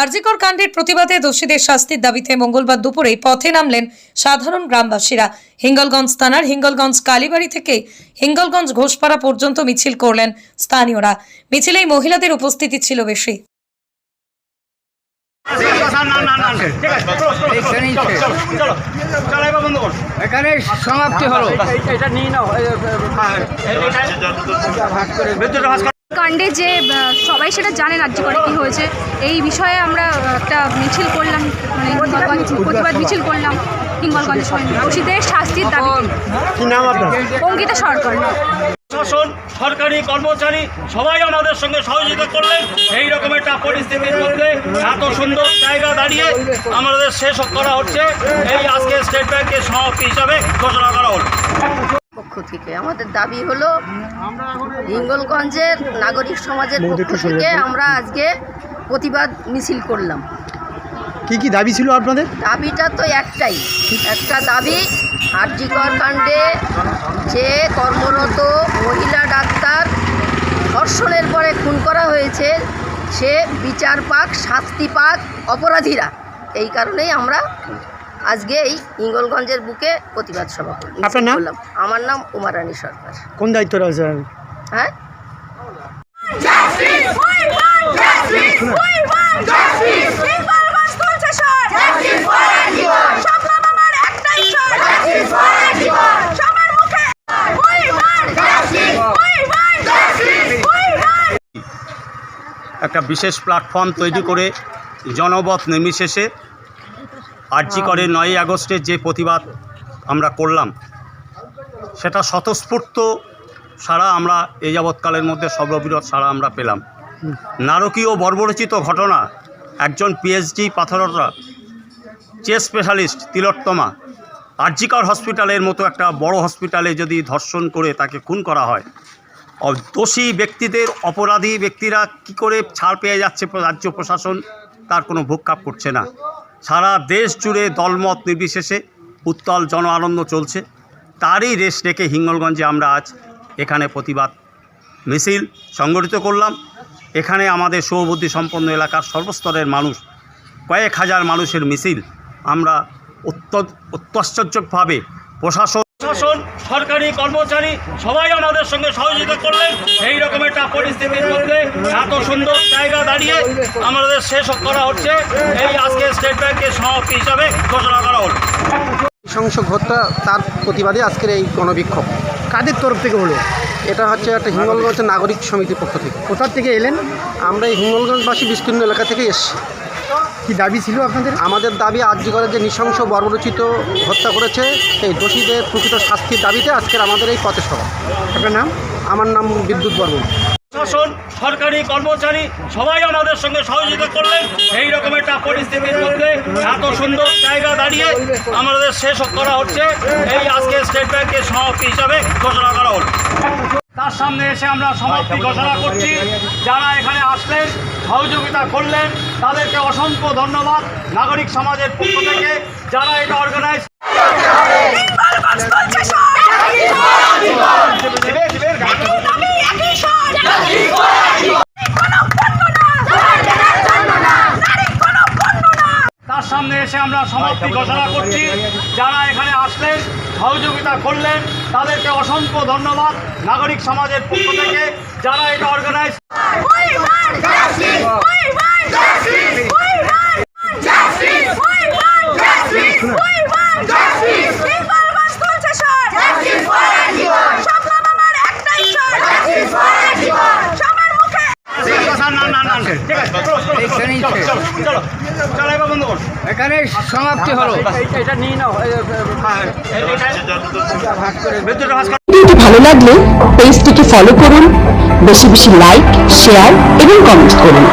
আরজিকর কাণ্ডের প্রতিবাদে দোষীদের শাস্তির দাবিতে মঙ্গলবার দুপুরে পথে নামলেন সাধারণ গ্রামবাসীরা। হিঙ্গলগঞ্জ থানার হিঙ্গলগঞ্জ কালীবাড়ি থেকে হিঙ্গলগঞ্জ ঘোষপাড়া পর্যন্ত মিছিল করলেন স্থানীয়রা। মিছিলে মহিলাদের উপস্থিতি ছিল বেশি। এখানে সমাপ্তি হলো। কাণ্ডে যে সবাই সেটা জানে রাজ্য করে কি হয়েছে। এই বিষয়ে আমরা একটা মিছিল করলাম মানে প্রতিবাদ মিছিল। করলাম সঙ্গে দোষীদের শাস্তির নাম অঙ্কিতা সরকার। প্রশাসন সরকারি কর্মচারী সবাই আমাদের সঙ্গে সহযোগিতা করলেন। এই রকম একটা পরিস্থিতির মধ্যে এত সুন্দর জায়গা দাঁড়িয়ে আমাদের শেষ করা হচ্ছে। এই আজকে স্টেট ব্যাংকের সমাপ্তি হিসাবে ঘোষণা করা হলো। পক্ষ থেকে। আমাদের দাবি হলো হিঙ্গলগঞ্জের নাগরিক সমাজের পক্ষ থেকে আমরা আজকে প্রতিবাদ মিছিল করলাম। কি কি দাবি ছিল আপনাদের? দাবিটা তো একটাই। একটা দাবি আরজিকর কাণ্ডে যে কর্মরত মহিলা ডাক্তার ধর্ষণের পরে খুন করা হয়েছে সে বিচার পাক শাস্তি পাক অপরাধীরা। এই কারণেই আমরা আজকে এই হিঙ্গলগঞ্জের বুকে প্রতিবাদ সভা আপনার নাম? আমার নাম উমারানী সরকার। কোন দায়িত্ব রয়েছে হ্যাঁ? একটা বিশেষ প্ল্যাটফর্ম তৈরি করে জনবত নির্বিশেষে আর্জি করে নয়ই আগস্টের যে প্রতিবাদ আমরা করলাম সেটা স্বতঃস্ফূর্ত সারা আমরা এই যাবৎকালের মধ্যে সর্ববৃহৎ সারা আমরা পেলাম। নারকীয় বর্বরচিত ঘটনা একজন PhD পাথররা chest specialist Tilottama RG Kar হসপিটালের মতো একটা বড় হসপিটালে যদি ধর্ষণ করে তাকে খুন করা হয় দোষী ব্যক্তিদের অপরাধী ব্যক্তিরা কি করে ছাড় পেয়ে যাচ্ছে রাজ্য প্রশাসন তার কোনো ভূক্ষাপ করছে না। সারা দেশ জুড়ে দলমত নির্বিশেষে উত্তল জন আনন্দ চলছে। তারই রেশ রেখে হিঙ্গলগঞ্জে আমরা আজ এখানে প্রতিবাদ মিছিল সংগঠিত করলাম। এখানে আমাদের সৌবুদ্ধি সম্পন্ন এলাকার সর্বস্তরের মানুষ, কয়েক হাজার মানুষের মিছিল আমরা অত্য- অত্যাশ্চর্যভাবে প্রশাসন প্রশাসন সরকারি কর্মচারী সবাই আমাদের সঙ্গে সহযোগিতা করলেন। এই রকম একটা পরিস্থিতির মধ্যে এত সুন্দর জায়গা দাঁড়িয়ে আমাদের শেষ করা হচ্ছে। এই আজকে স্টেট ব্যাংকের সমাপ্তি হিসাবে ঘোষণা করা হলো। নৃশংস হত্যা তার প্রতিবাদে আজকের এই গণবিক্ষোভ। কাদের তরফ থেকে হলো? এটা হচ্ছে একটা হিঙ্গলগঞ্জ নাগরিক সমিতির পক্ষ থেকে। কোথার থেকে এলেন? আমরা এই হিঙ্গলগঞ্জবাসী বিস্তীর্ণ এলাকা থেকে এসেছি। কি দাবি ছিল আপনাদের? আমাদের দাবি আর্যিকরের যে নৃশংস বর্বরচিত হত্যা করেছে এই দোষীদের প্রকৃত শাস্তির দাবিতে আজকের আমাদের এই পথে সভা আপনার নাম? আমার নাম বিদ্যুৎ বর্মন প্রশাসন সরকারি কর্মচারী সবাই আমাদের সঙ্গে সহযোগিতা করলেন। এই রকম একটা পরিস্থিতির মধ্যে এত সুন্দর জায়গা দাঁড়িয়ে আমাদের শেষ করা হচ্ছে। এই আজকে স্টেট ব্যাংকের সমাপ্তি হিসাবে ঘোষণা করা হলো। তার সামনে এসে আমরা সমাপ্তি ঘোষণা করছি। যারা এখানে আসলেন সহযোগিতা করলেন তাদেরকে অসংখ্য ধন্যবাদ নাগরিক সমাজের পক্ষ থেকে। যারা এটা অর্গানাইজ সামনে এসে আমরা সমাপ্তি ঘোষণা করছি যারা এখানে আসলেন সহযোগিতা করলেন তাদেরকে অসংখ্য ধন্যবাদ নাগরিক সমাজের পক্ষ থেকে যারা এটা অর্গানাইজ ঠিক আছে এখানে সমাপ্তি হলো। এটা নিয়ে নাও ভিডিওটি ভালো লাগলে পেজটিকে ফলো করুন বেশি বেশি লাইক শেয়ার এবং কমেন্ট করুন।